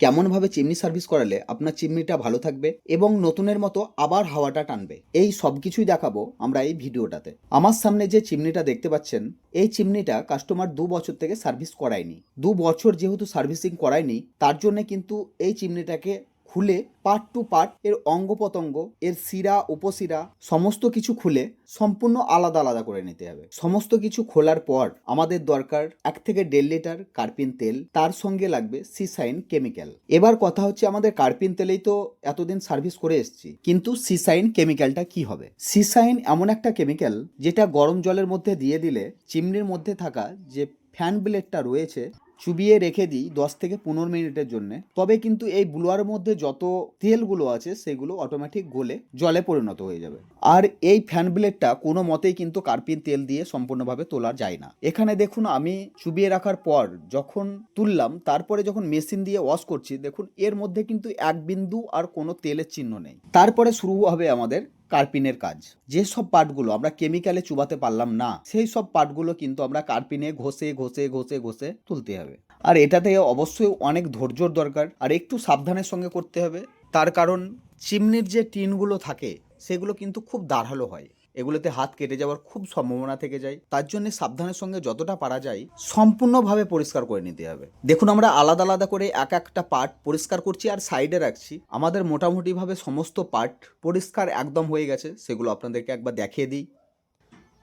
কেমনভাবে chimney service করালে আপনার চিমনিটা ভালো থাকবে এবং নতুনের মতো আবার হাওয়াটা টানবে। এই সব কিছুই দেখাবো আমরা এই ভিডিওটাতে। আমার সামনে যে চিমনিটা দেখতে পাচ্ছেন, এই চিমনিটা কাস্টমার দু বছর থেকে সার্ভিস করায়নি। দু বছর যেহেতু সার্ভিসিং করায়নি, তার জন্য কিন্তু এই চিমনিটাকে খুলে পার্ট টু পার্ট এর অঙ্গ পতঙ্গ এর শিরা, উপশিরা সমস্ত কিছু খুলে সম্পূর্ণ আলাদা আলাদা করে নিতে হবে। সমস্ত কিছু খোলার পর আমাদের দরকার এক থেকে দেড় লিটার কার্পিন তেল, তার সঙ্গে লাগবে সিসাইন কেমিক্যাল এবার কথা হচ্ছে আমাদের কার্পিন তেলেই তো এতদিন সার্ভিস করে এসেছি, কিন্তু সিসাইন কেমিক্যালটা কি হবে? সিসাইন এমন একটা কেমিক্যাল যেটা গরম জলের মধ্যে দিয়ে দিলে, চিমনির মধ্যে থাকা যে ফ্যান ব্লেডটা রয়েছে চুবিয়ে রেখে দিই দশ থেকে পনেরো মিনিটের জন্য। তবে কিন্তু এই ব্লোয়ার মধ্যে যত তেলগুলো আছে, সেগুলো অটোমেটিক গলে জলে পরিণত হয়ে যাবে। আর এই ফ্যান ব্লেডটা কোনো মতেই কিন্তু কার্পিন তেল দিয়ে সম্পূর্ণভাবে তোলা যায় না। এখানে দেখুন, আমি চুবিয়ে রাখার পর যখন তুললাম, তারপরে যখন মেশিন দিয়ে ওয়াশ করছি, দেখুন, এর মধ্যে কিন্তু এক বিন্দু আর কোনো তেলের চিহ্ন নেই। তারপরে শুরু হবে আমাদের কার্পিনের কাজ। যে সব পার্টগুলো আমরা কেমিক্যালে চুবাতে পারলাম না, সেই সব পার্টগুলো কিন্তু আমরা কার্পিনে ঘষে ঘষে ঘষে ঘষে তুলতে হবে। আর এটাতে অবশ্যই অনেক ধৈর্যর দরকার। আর একটু সাবধানের সঙ্গে করতে হবে। তার কারণ, চিমনির যে টিনগুলো থাকে, সেগুলো কিন্তু খুব দাঁড়াল হয়। এগুলোতে হাত কেটে যাওয়ার খুব সম্ভাবনা থেকে যায়। তার জন্য সাবধানের সঙ্গে যতটা পারা যায়, সম্পূর্ণভাবে পরিষ্কার করে নিতে হবে। দেখুন, আমরা আলাদা আলাদা করে এক একটা পার্ট পরিষ্কার করছি আর সাইডে রাখছি। আমাদের মোটামুটিভাবে সমস্ত পার্ট পরিষ্কার একদম হয়ে গেছে, সেগুলো আপনাদেরকে একবার দেখিয়ে দিই।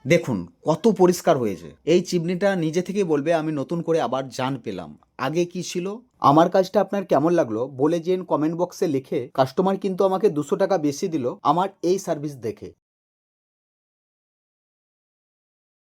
দেখুন, কত পরিষ্কার হয়েছে। এই চিমনিটা নিজে থেকেই বলবে, আমি নতুন করে আবার জান পেলাম। আগে কি ছিল? আমার কাজটা আপনার কেমন লাগল? বলে যেন কমেন্ট বক্সে লিখে কাস্টমার কিন্তু আমাকে দুশো টাকা বেশি দিল আমার এই সার্ভিস দেখে।